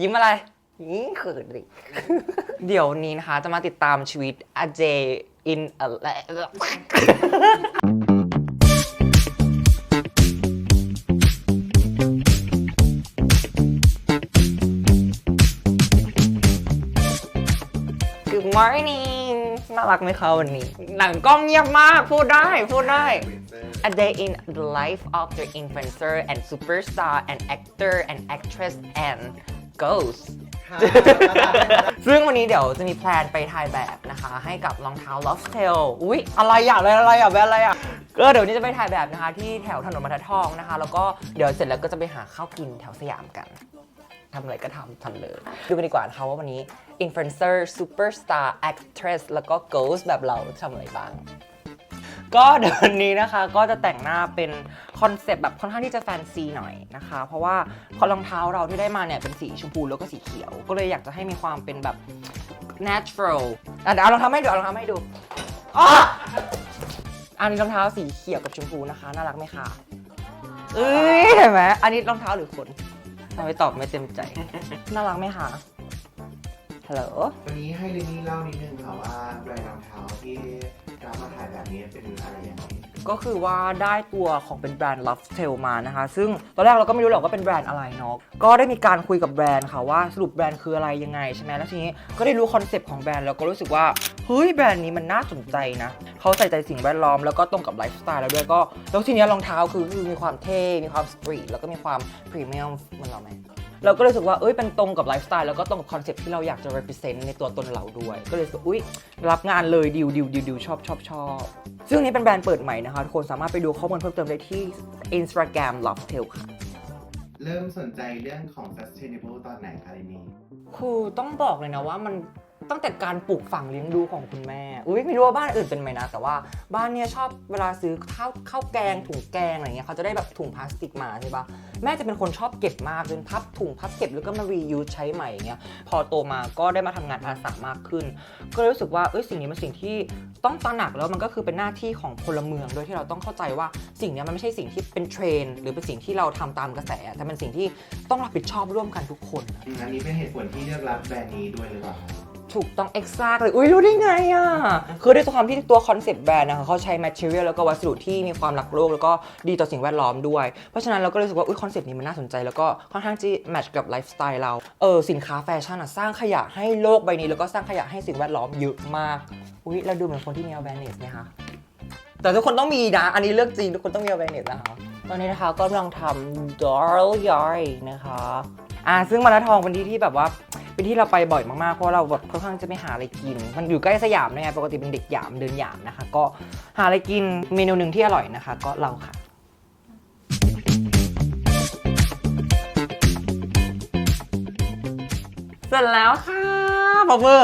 ยิ้มอะไรยิ้มเขินดิเดี๋ยวนี้นะคะ จะมาติดตามชีวิตอาเจ in a la- คือ morning น่ารักไหมคะวันนี้ หนังกล้องเงียบมาก พูดได้ พูดได้ A day in the life of the influencer and superstar and actor and actress and ghost ซึ่งวันนี้เดี๋ยวจะมีแพลนไปถ่ายแบบนะคะ ให้กับรองเท้า Love Tail อุ๊ย อะไรอะอะไรอะไรอะแบรนด์อะไรอะก็เดี๋ยวนี้จะไปถ่ายแบบนะคะ ที่แถวถนนบรรทัดทองนะคะ แล้วก็เดี๋ยวเสร็จแล้วก็จะไปหาข้าวกินแถวสยามกันทำอะไรก็ทำทำเลย ดูกันดีกว่านะคะว่าวันนี้ influencer superstar actress แล้วก็ ghost แบบเราทำอะไรบ้าง ก็เดี๋ยววันนี้นะคะก็จะแต่งหน้าเป็นคอนเซปต์แบบค่อนข้างที่จะแฟนซีหน่อยนะคะ เพราะว่าคอรองเท้าเราที่ได้มาเนี่ยเป็นสีชมพูแล้วก็สีเขียว ก็เลยอยากจะให้มีความเป็นแบบ natural อะเดี๋ยวเอารองเท้าให้ดูเอารองเท้าให้ดูอ๋ออันนี้รองเท้าสีเขียวกับชมพูนะคะ น่ารักไหมคะเอ้ยเห็นไหมอันนี้รองเท้าหรือขนทำไมตอบไม่เต็มใจ น่ารักไหมคะฮัลโหลวันนี้ให้ลินนี่เล่านิดนึงค่ะว่าแบรนด์รองเท้าที่ รับมาถ่ายแบบนี้เป็นอะไรยังไงก็คือว่าได้ตัวของเป็นแบรนด์ Love Tail มานะคะ ซึ่งตอนแรกเราก็ไม่รู้หรอกว่าเป็นแบรนด์อะไรเนาะก็ได้มีการคุยกับแบรนด์ค่ะว่าสรุปแบรนด์คืออะไรยังไงใช่ไหมแล้วทีนี้ก็ได้รู้คอนเซปต์ของแบรนด์แล้วก็รู้สึกว่าเฮ้ยแบรนด์นี้มันน่าสนใจนะเขาใส่ใจสิ่งแวดล้อมแล้วก็ตรงกับไลฟ์สไตล์แล้วด้วยก็แล้วทีนี้รองเท้าคือคือมีความเท่ มีความสตรีทแล้วก็มีความพรีเมียมเหมือนเราไหม เราก็เลยรู้สึกว่าเอ้ยเป็นตรงกับไลฟ์สไตล์แล้วก็ตรงกับคอนเซ็ปต์ที่เราอยากจะ represent ในตัวตนเราด้วย ก็เลยรู้สึกอุ้ยรับงานเลยดิวดิวดิวดิวชอบชอบชอบซึ่งอันนี้เป็นแบรนด์เปิดใหม่นะคะทุกคนสามารถไปดูข้อมูลเพิ่มเติมได้ที่ Instagram Love Tail ค่ะเริ่มสนใจเรื่องของ sustainable ตอนไหนคะลินนี่คือต้องบอกเลยนะว่ามัน ตั้งแต่การปลูกฝังเลี้ยงดูของคุณแม่ อุ้ยไม่รู้ว่าบ้านอื่นเป็นไหมนะ แต่ว่าบ้านเนี้ยชอบเวลาซื้อข้าวข้าวแกงถุงแกงอะไรเงี้ยเขาจะได้แบบถุงพลาสติกมาใช่ปะแม่จะเป็นคนชอบเก็บมากจนพับถุงพับเก็บแล้วก็มา reuse ใช้ใหม่อย่างเงี้ย พอโตมาก็ได้มาทำงานอาสามากขึ้น ก็เลยรู้สึกว่าเอ้ยสิ่งนี้มันสิ่งที่ต้องตระหนักแล้วมันก็คือเป็นหน้าที่ของพลเมืองโดยที่เราต้องเข้าใจว่าสิ่งนี้มันไม่ใช่สิ่งที่เป็นเทรนหรือเป็นสิ่งที่เราทำตามกระแส แต่เป็นสิ่งที่ต้องรับผิดชอบร่วมกันทุกคนอันนี้เป็นเหตุผลที่เลือกรับแบรนด์นี้ด้วยหรือเปล่า ถูกต้อง exact เลย อุ้ยรู้ได้ไงอะ คือด้วยความที่ตัวคอนเซปต์แบรนด์นะคะเขาใช้ material แล้วก็วัสดุที่มีความรักโลก แล้วก็ดีต่อสิ่งแวดล้อมด้วย เพราะฉะนั้นเราก็รู้สึกว่าอุ้ยคอนเซปต์นี้มันน่าสนใจ แล้วก็ค่อนข้างที่แมทช์กับไลฟ์สไตล์เรา เออสินค้าแฟชั่นอะสร้างขยะให้โลกใบนี้ แล้วก็สร้างขยะให้สิ่งแวดล้อมเยอะมาก อุ้ยเราดูเหมือนคนที่มี awareness ไหมคะแต่ทุกคนต้องมีนะ อันนี้เรื่องจริง ทุกคนต้องมี awareness นะคะ ตอนนี้นะคะก็กำลังทำ doll yard นะคะ อ่าซึ่งมาราทองเป็นที่ที่แบบว่า เป็นที่เราไปบ่อยมากๆ เพราะเราแบบค่อนข้างจะไม่หาอะไรกิน มันอยู่ใกล้สยามนะยไงปกติเป็นเด็กหยามเดินหยามนะคะ ก็หาอะไรกินเมนูหนึ่งที่อร่อยนะคะ ก็เราค่ะ เสร็จแล้วค่ะบอบมือ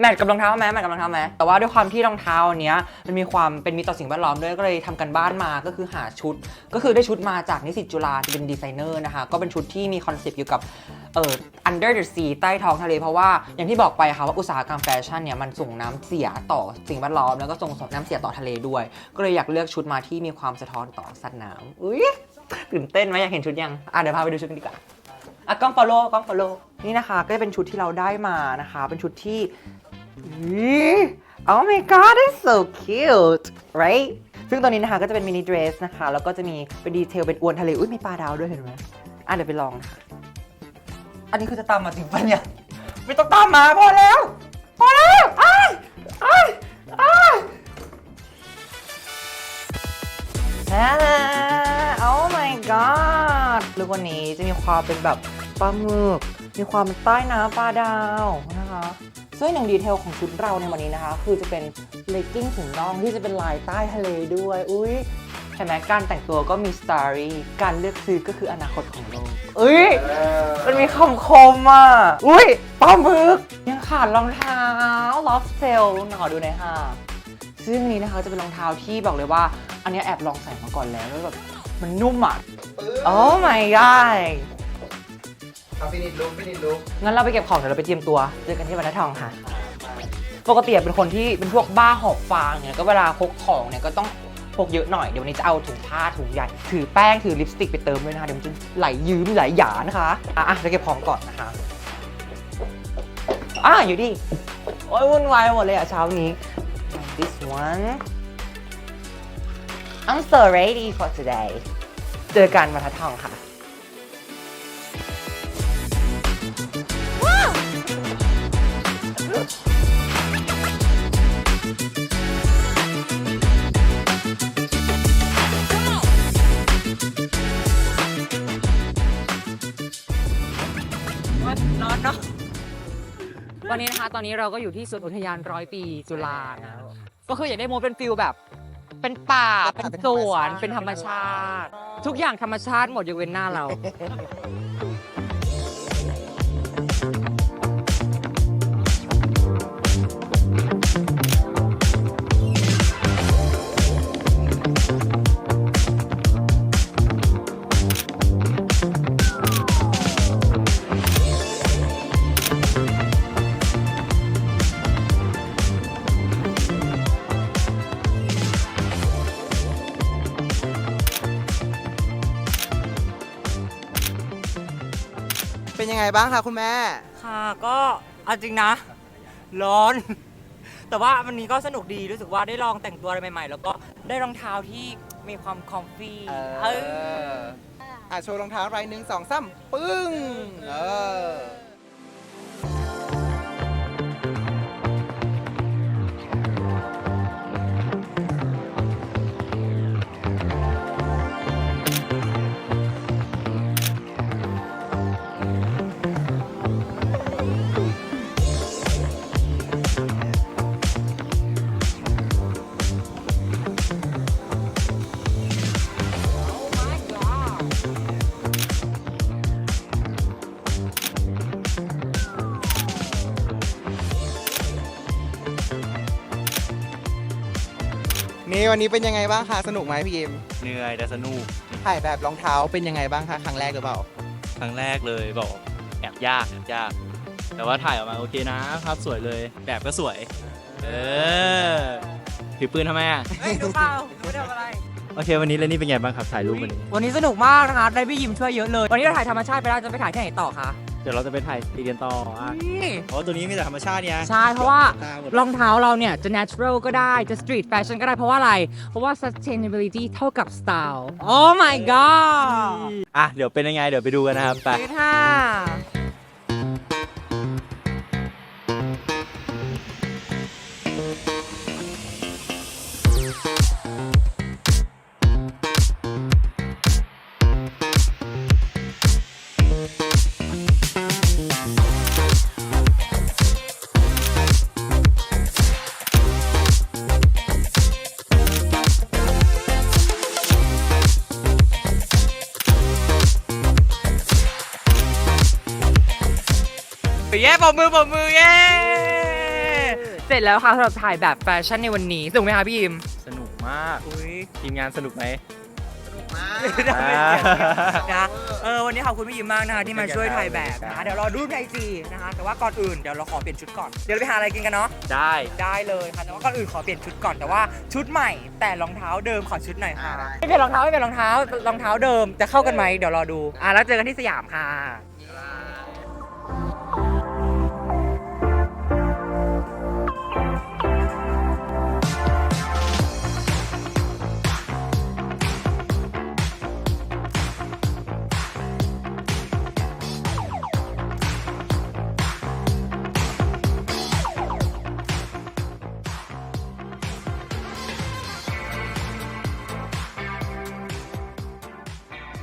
แมทกับรองเท้าไหมแมทกับรองเท้าไหมแต่ว่าด้วยความที่รองเท้าอันเนี้ยมันมีความเป็นมิตรต่อสิ่งแวดล้อมด้วยก็เลยทำกันบ้านมาก็คือหาชุด ก็คือได้ชุดมาจากนิสิตจุฬาที่เป็นดีไซเนอร์นะคะ ก็เป็นชุดที่มีคอนเซปต์เกี่ยวกับเอ่อ under the sea ใต้ท้องทะเล เพราะว่าอย่างที่บอกไปค่ะว่าอุตสาหกรรมแฟชั่นเนี่ยมันส่งน้ำเสียต่อสิ่งแวดล้อมแล้วก็ส่งน้ำเสียต่อทะเลด้วย ก็เลยอยากเลือกชุดมาที่มีความสะท้อนต่อสัตว์น้ำอุ้ยตื่นเต้นไหมอยากเห็นชุดยังอะเดี๋ยวพาไปดูชุดกันดีกว่า อะกล้อง follow กล้อง follow นี่นะคะ ก็จะเป็นชุดที่เราได้มานะคะ เป็นชุดที่ oh my god it's so cute right ซึ่งตัวนี้นะคะก็จะเป็นมินิเดรสนะคะ แล้วก็จะมีเป็นดีเทลเป็นอวนทะเล อุ้ยมีปลาดาวด้วยเห็นไหมอะเดี๋ยวไปลองนะคะอันนี้คือจะตามมาจริงปะเนี่ย ไม่ต้องตามมาพอแล้ว พอแล้วอ้ายอ้ายอ้ายฮ่า oh my god ลูกวันนี้จะมีความเป็นแบบปลาหมึก มีความเป็นใต้น้ำปลาดาวนะคะ ซึ่งหนึ่งดีเทลของชุดเราในวันนี้นะคะ คือจะเป็นเลกกิ้งถุงน่องที่จะเป็นลายใต้ทะเลด้วย อุ้ยใช่ไหมการแต่งตัวก็มีสตอรี่การเลือกซื้อก็คืออนาคตของโลกอุ้ย มันมีคำคมอะ อุ้ยปลาหมึก ยังขาดรองเท้าลอฟเซลขอดูหน่อยค่ะ ซึ่งนี้นะคะจะเป็นรองเท้าที่บอกเลยว่า อันนี้แอบลองใส่มาก่อนแล้วแล้วแบบมันนุ่มอะ โอ้ my god เอาฟินิชลุกฟินิชลุกงั้นเราไปเก็บของเดี๋ยวเราไปเตรียมตัวเจอกันที่บรรทัดทองค่ะ ปกติเป็นคนที่เป็นพวกบ้าหอบฟางเนี่ยก็เวลาพกของเนี่ยก็ต้องพกเยอะหน่อยเดี๋ยววันนี้จะเอาถุงผ้าถุงใหญ่ถือแป้งถือลิปสติกไปเติมด้วยนะคะเดี๋ยวมันจะไหลยืมไหลหยานะคะอะอะจะเก็บของก่อนนะคะอะอยู่ดิโอ้ยวุ่นวายหมดเลยอะเช้านี้ this one I'm so ready for today เจอกันมาทัดทองค่ะ วันนี้นะคะ ตอนนี้เราก็อยู่ที่สวนอุทยานร้อยปีจุฬานะก็คืออยากได้โมดเป็นฟิลแบบ เป็นป่า เป็นสวน เป็นธรรมชาติ ทุกอย่างธรรมชาติหมดยกเว้นหน้าเรา ยังไงบ้างคะคุณแม่ ค่ะก็เอาจริงนะ ร้อน แต่ว่าวันนี้ก็สนุกดีรู้สึกว่าได้ลองแต่งตัวอะไรใหม่ ๆ แล้วก็ได้รองเท้าที่มีความคอมฟี่เออ อะโชว์รองเท้าไรหนึ่งสองสามปึ้ง เออ นี่วันนี้เป็นยังไงบ้างคะสนุกไหมพี่เอ็มเหนื่อยแต่สนุกถ่ายแบบรองเท้าเป็นยังไงบ้างคะครั้งแรกหรือเปล่า ครั้งแรกเลยบอกแอบยากแอบยาก แต่ว่าถ่ายออกมาโอเคนะภาพสวยเลย แบบก็สวย เออถือปืนทำไมอะเฮ้ยดูเปล่าไม่ทำอะไร โอเควันนี้เลนนี่เป็นไงบ้างครับถ่ายรูปวันนี้วันนี้สนุกมากนะคะได้พี่ยิมช่วยเยอะเลย วันนี้เราถ่ายธรรมชาติไปแล้วจะไปถ่ายที่ไหนต่อคะเดี๋ยวเราจะไปถ่ายอีกเดียนต่ออะนี่เพราะว่าตัวนี้มีแต่ธรรมชาติเนี่ยใช่เพราะว่าตาหมดรองเท้าเราเนี่ย จะ natural ก็ได้จะ street fashion ก็ได้เพราะว่าอะไร เพราะว่า sustainability เท่ากับ style oh my god อะเดี๋ยวเป็นยังไงเดี๋ยวไปดูกันนะครับไปไปค่ะ ย้ปมมือปมมือเย้เสร็จแล้วค่ะสำหรับถ่ายแบบแฟชั่นในวันนี้สนุกไหมคะพี่ยิมสนุกมาก อุ้ยทีมงานสนุกไหมนะเออวันนี้ขอบคุณพี่ยิมมากนะคะที่มาช่วยถ่ายแบบนะคะเดี๋ยวรอดูในไอจีนะคะแต่ว่าก่อนอื่นเดี๋ยวเราขอเปลี่ยนชุดก่อนเดี๋ยวเราไปหาอะไรกินกันเนาะ ได้ ได้เลยค่ะแต่ว่าก่อนอื่นขอเปลี่ยนชุดก่อนแต่ว่าชุดใหม่ แต่รองเท้าเดิมขอชุดหน่อยค่ะไม่เปลี่ยนรองเท้าไม่เปลี่ยนรองเท้ารองเท้าเดิมจะเข้ากันไหมเดี๋ยวรอดูอะแล้วเจอกันที่สยามค่ะ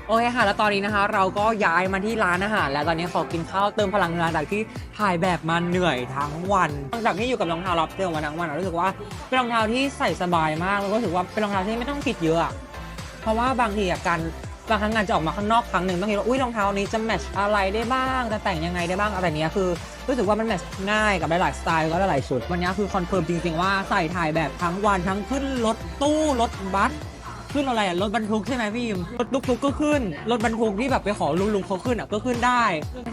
โอเคค่ะ แล้วตอนนี้นะคะ เราก็ย้ายมาที่ร้านอาหารแล้วตอนนี้ขอกินข้าวเติมพลังงานจากที่ถ่ายแบบมาเหนื่อยทั้งวันหลังจากที่อยู่กับรองเท้ารับเติมมาทั้งวันอะรู้สึกว่าเป็นรองเท้าที่ใส่สบายมากแล้วก็รู้สึกว่าเป็นรองเท้าที่ไม่ต้องคิดเยอะอะเพราะว่าบางทีอะการบางครั้งงานจะออกมาข้างนอกครั้งหนึ่งต้องคิดว่าอุ้ยรองเท้านี้จะแมทช์อะไรได้บ้างจะแต่งยังไงได้บ้างอะไรเนี้ยคือรู้สึกว่ามันแมทช์ง่ายกับหลายๆสไตล์ก็หลายๆชุดวันนี้คือคอนเฟิร์มจริงๆว่าใส่ถ่ายแบบทั้งวันทั้งขึ้นรถตู้รถบัส ขึ้นอะไรอะรถบรรทุกใช่ไหมพี่ยิมรถตุ๊กๆก็ขึ้น รถบรรทุกที่แบบไปขอลุงลุงๆเขาขึ้นอะก็ขึ้นได้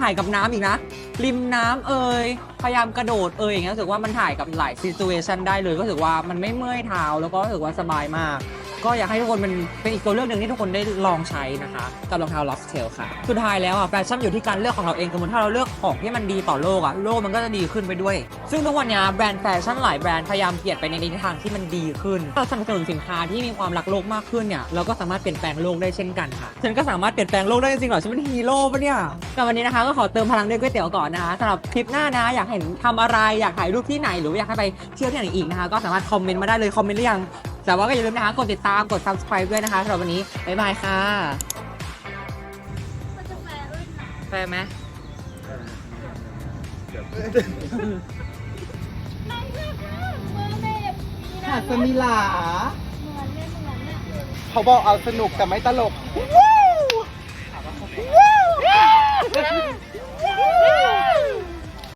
ถ่ายกับน้ำอีกนะ ริมน้ำเอ่ยพยายามกระโดดเอ่ยอย่างเงี้ยรู้สึกว่ามันถ่ายกับหลายซีซูเอชันได้เลยก็รู้สึกว่ามันไม่เมื่อยเท้าแล้วก็รู้สึกว่าสบายมาก ก็อยากให้ทุกคนมันเป็นอีกตัวเลือกหนึ่งที่ทุกคนได้ลองใช้นะคะกับรองเท้า Lost Tail ค่ะ สุดท้ายแล้วอะแฟชั่นอยู่ที่การเลือกของเราเองสมมติถ้าเราเลือกของที่มันดีต่อโลกอะโลกมันก็จะดีขึ้นไปด้วย ซึ่งทุกวันนี้แบรนด์แฟชั่นหลายแบรนด์พยายามเปลี่ยนไปในทิศทางที่มันดีขึ้นเราสนับสนุนสินค้าที่มีความรักโลกมากขึ้นเนี่ยเราก็สามารถเปลี่ยนแปลงโลกได้เช่นกันค่ะฉันก็สามารถเปลี่ยนแปลงโลกได้จริงๆเหรอฉันเป็นฮีโร่ปะเนี่ยแต่วันนี้นะคะก็ขอเติมพลังด้วยก๋วยเตี๋ยวก่อนนะคะสำหรับคลิปหน้านะอยากเห็นทำอะไรอยากถ่ายรูปที่ไหนหรืออยากให้ไปเที่ยวที่ไหนอีกนะคะก็สามารถคอมเมนต์มาได้เลยคอมเมนต์หรือยัง แต่ว่าก็อย่าลืมนะคะ กดติดตามกด subscribe ด้วยนะคะสำหรับวันนี้ บ๊ายบายค่ะ มันจะแปลรุ่นไหนแฟร์ไหม ไม่ใช่ค่ะเมอร์เมดมีนะหาดสมิลา เหมือนเลยเหมือนเนี่ยเขาบอกเอาสนุกแต่ไม่ตลก